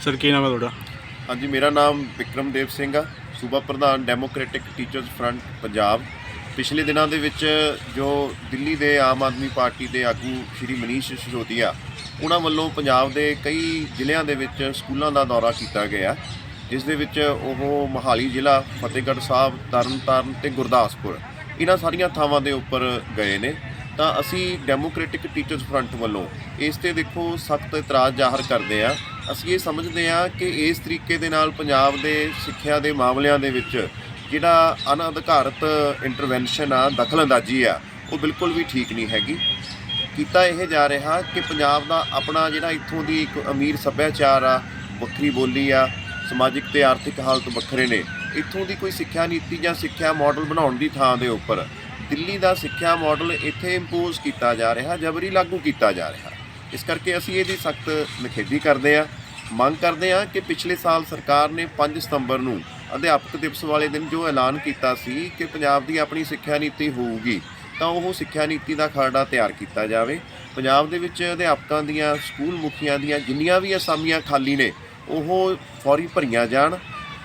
Sir, ਕੀ ਨਾਮ ਹੈ ਤੁਹਾਡਾ? ਹਾਂਜੀ, ਮੇਰਾ ਨਾਮ ਵਿਕਰਮਦੇਵ ਸਿੰਘ ਆ। ਸੂਬਾ ਪ੍ਰਧਾਨ ਡੈਮੋਕ੍ਰੈਟਿਕ ਟੀਚਰਸ ਫਰੰਟ ਪੰਜਾਬ। ਪਿਛਲੇ ਦਿਨਾਂ ਦੇ ਵਿੱਚ ਜੋ ਦਿੱਲੀ ਦੇ ਆਮ ਆਦਮੀ ਪਾਰਟੀ ਦੇ ਆਗੂ ਸ਼੍ਰੀ ਮਨੀਸ਼ ਸਿਸੋਦੀਆ, ਉਹਨਾਂ ਵੱਲੋਂ ਪੰਜਾਬ ਦੇ ਕਈ ਜ਼ਿਲ੍ਹਿਆਂ ਦੇ ਵਿੱਚ ਸਕੂਲਾਂ ਦਾ ਦੌਰਾ ਕੀਤਾ ਗਿਆ। ਜਿਸ ਦੇ ਵਿੱਚ ਉਹ ਮੋਹਾਲੀ ਜ਼ਿਲ੍ਹਾ, ਫਤਿਹਗੜ੍ਹ ਸਾਹਿਬ, ਤਰਨਤਾਰਨ ਤੇ ਗੁਰਦਾਸਪੁਰ, ਇਹਨਾਂ ਸਾਰੀਆਂ ਥਾਵਾਂ ਦੇ ਉੱਪਰ ਗਏ ਨੇ। ਤਾਂ ਅਸੀਂ ਡੈਮੋਕ੍ਰੈਟਿਕ ਟੀਚਰਸ ਫਰੰਟ ਵੱਲੋਂ ਇਸ ਤੇ ਦੇਖੋ ਸਖਤ ਇਤਰਾਜ਼ ਜ਼ਾਹਰ ਕਰਦੇ ਆ ਅਸੀਂ ਇਹ ਸਮਝਦੇ ਹਾਂ ਕਿ ਇਸ ਤਰੀਕੇ ਦੇ ਨਾਲ ਪੰਜਾਬ ਦੇ ਸਿੱਖਿਆ ਦੇ ਮਾਮਲਿਆਂ ਦੇ ਵਿੱਚ ਜਿਹੜਾ ਅਨਅਧਿਕਾਰਤ ਇੰਟਰਵੈਂਸ਼ਨ ਆ, ਦਖਲਅੰਦਾਜ਼ੀ ਆ, ਉਹ ਬਿਲਕੁਲ ਵੀ ਠੀਕ ਨਹੀਂ ਹੈਗੀ। ਕੀਤਾ ਇਹ ਜਾ ਰਿਹਾ ਕਿ ਪੰਜਾਬ ਦਾ ਆਪਣਾ ਜਿਹੜਾ ਇੱਥੋਂ ਦੀ ਇੱਕ ਅਮੀਰ ਸੱਭਿਆਚਾਰ ਆ, ਵੱਖਰੀ ਬੋਲੀ ਆ, ਸਮਾਜਿਕ ਤੇ ਆਰਥਿਕ ਹਾਲਤ ਵੱਖਰੇ ਨੇ, ਇੱਥੋਂ ਦੀ ਕੋਈ ਸਿੱਖਿਆ ਨੀਤੀ ਜਾਂ ਸਿੱਖਿਆ ਮਾਡਲ ਬਣਾਉਣ ਦੀ ਥਾਂ ਦੇ ਉੱਪਰ ਦਿੱਲੀ ਦਾ ਸਿੱਖਿਆ ਮਾਡਲ ਇੱਥੇ ਇੰਪੋਜ਼ ਕੀਤਾ ਜਾ ਰਿਹਾ, ਜਬਰੀ ਲਾਗੂ ਕੀਤਾ ਜਾ ਰਿਹਾ। ਇਸ ਕਰਕੇ ਅਸੀਂ ਇਹਦੀ ਸਖਤ ਨਿਖੇਧੀ ਕਰਦੇ ਹਾਂ। ਮੰਗ ਕਰਦੇ ਹਾਂ ਕਿ ਪਿਛਲੇ ਸਾਲ ਸਰਕਾਰ ਨੇ 5 ਸਤੰਬਰ ਨੂੰ ਅਧਿਆਪਕ ਦਿਵਸ ਵਾਲੇ ਦਿਨ ਜੋ ਐਲਾਨ ਕੀਤਾ ਸੀ ਕਿ ਪੰਜਾਬ ਦੀ ਆਪਣੀ ਸਿੱਖਿਆ ਨੀਤੀ ਹੋਊਗੀ, ਤਾਂ ਉਹ ਸਿੱਖਿਆ ਨੀਤੀ ਦਾ ਖਰੜਾ ਤਿਆਰ ਕੀਤਾ ਜਾਵੇ। ਪੰਜਾਬ ਦੇ ਵਿੱਚ ਅਧਿਆਪਕਾਂ ਦੀਆਂ, ਸਕੂਲ ਮੁਖੀਆਂ ਦੀਆਂ ਜਿੰਨੀਆਂ ਵੀ ਅਸਾਮੀਆਂ ਖਾਲੀ ਨੇ, ਉਹ ਫੌਰੀ ਭਰੀਆਂ ਜਾਣ।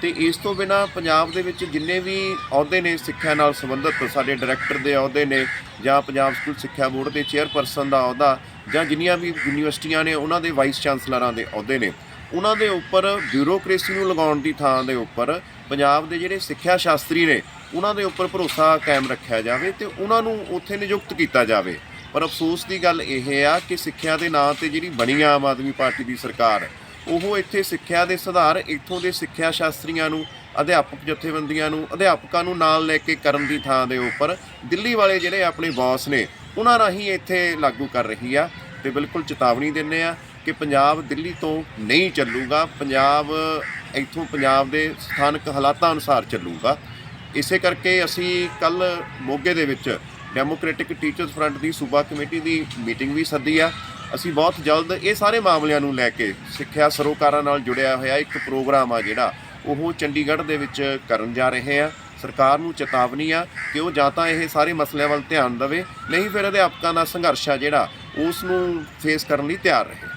ਤੇ ਇਸ ਤੋਂ ਬਿਨਾ ਪੰਜਾਬ ਦੇ ਵਿੱਚ ਜਿੰਨੇ ਵੀ ਅਹੁਦੇ ਨੇ ਸਿੱਖਿਆ ਨਾਲ ਸੰਬੰਧਿਤ, ਸਾਡੇ ਡਾਇਰੈਕਟਰ ਦੇ ਅਹੁਦੇ ਨੇ ਜਾਂ ਪੰਜਾਬ ਸਕੂਲ ਸਿੱਖਿਆ ਬੋਰਡ ਦੇ ਚੇਅਰਪਰਸਨ ਦਾ ਅਹੁਦਾ ਜਾਂ ਜਿੰਨੀਆਂ ਵੀ ਯੂਨੀਵਰਸਿਟੀਆਂ ਨੇ, ਉਹਨਾਂ ਦੇ ਵਾਈਸ ਚਾਂਸਲਰਾਂ ਦੇ ਅਹੁਦੇ ਨੇ। ਉਹਨਾਂ ਦੇ ਉੱਪਰ ਬਿਊਰੋਕ੍ਰੇਸੀ ਨੂੰ ਲਗਾਉਣ ਦੀ ਥਾਂ ਦੇ ਉੱਪਰ ਪੰਜਾਬ ਦੇ ਜਿਹੜੇ ਸਿੱਖਿਆ ਸ਼ਾਸਤਰੀ ਨੇ, ਉਹਨਾਂ ਦੇ ਉੱਪਰ ਭਰੋਸਾ ਕਾਇਮ ਰੱਖਿਆ ਜਾਵੇ ਤੇ ਉਹਨਾਂ ਨੂੰ ਉੱਥੇ ਨਿਯੁਕਤ ਕੀਤਾ ਜਾਵੇ। ਪਰ ਅਫਸੋਸ ਦੀ ਗੱਲ ਇਹ ਆ ਕਿ ਸਿੱਖਿਆ ਦੇ ਨਾਂ ਤੇ ਜਿਹੜੀ ਬਣੀ ਆਮ ਆਦਮੀ ਪਾਰਟੀ ਦੀ ਸਰਕਾਰ, ਉਹ ਇੱਥੇ ਸਿੱਖਿਆ ਦੇ ਸੁਧਾਰ, ਇੱਥੋਂ ਦੇ ਸਿੱਖਿਆ ਸ਼ਾਸਤਰੀਆਂ ਨੂੰ, ਅਧਿਆਪਕ ਜਥੇਬੰਦੀਆਂ ਨੂੰ, ਅਧਿਆਪਕਾਂ ਨੂੰ ਨਾਲ ਲੈ ਕੇ ਕਰਨ ਦੀ ਥਾਂ ਦੇ ਉੱਪਰ ਦਿੱਲੀ ਵਾਲੇ ਜਿਹੜੇ ਆਪਣੇ ਬੌਸ ਨੇ, ਉਹਨਾਂ ਰਾਹੀਂ ਇੱਥੇ ਲਾਗੂ ਕਰ ਰਹੀ ਆ ਤੇ ਬਿਲਕੁਲ ਚੇਤਾਵਨੀ ਦਿੰਨੇ ਆ ਕਿ ਪੰਜਾਬ ਦਿੱਲੀ ਤੋਂ ਨਹੀਂ ਚੱਲੂਗਾ। ਪੰਜਾਬ, ਇੱਥੋਂ ਪੰਜਾਬ ਦੇ ਸਥਾਨਕ ਹਾਲਾਤਾਂ ਅਨੁਸਾਰ ਚੱਲੂਗਾ। ਇਸੇ ਕਰਕੇ ਅਸੀਂ ਕੱਲ ਮੋਗੇ ਦੇ ਵਿੱਚ ਡੈਮੋਕ੍ਰੈਟਿਕ ਟੀਚਰਸ ਫਰੰਟ ਦੀ ਸੂਬਾ ਕਮੇਟੀ ਦੀ ਮੀਟਿੰਗ ਵੀ ਸੱਦੀ ਆ। ਅਸੀਂ ਬਹੁਤ ਜਲਦ ਇਹ ਸਾਰੇ ਮਾਮਲਿਆਂ ਨੂੰ ਲੈ ਕੇ ਸਿੱਖਿਆ ਸਰੋਕਾਰਾਂ ਨਾਲ ਜੁੜਿਆ ਹੋਇਆ ਇੱਕ ਪ੍ਰੋਗਰਾਮ ਆ ਜਿਹੜਾ, ਉਹ ਚੰਡੀਗੜ੍ਹ ਦੇ ਵਿੱਚ ਕਰਨ ਜਾ ਰਹੇ ਆ। ਸਰਕਾਰ ਨੂੰ ਚੇਤਾਵਨੀ ਆ ਕਿ ਉਹ ਜਾਂ ਤਾਂ ਇਹ ਸਾਰੇ ਮਸਲਿਆਂ ਵੱਲ ਧਿਆਨ ਦੇਵੇ, ਨਹੀਂ ਫਿਰ ਅਧਿਆਪਕਾਂ ਦਾ ਸੰਘਰਸ਼ ਆ ਜਿਹੜਾ, ਉਸ ਨੂੰ ਫੇਸ ਕਰਨ ਲਈ ਤਿਆਰ ਰਹੇ।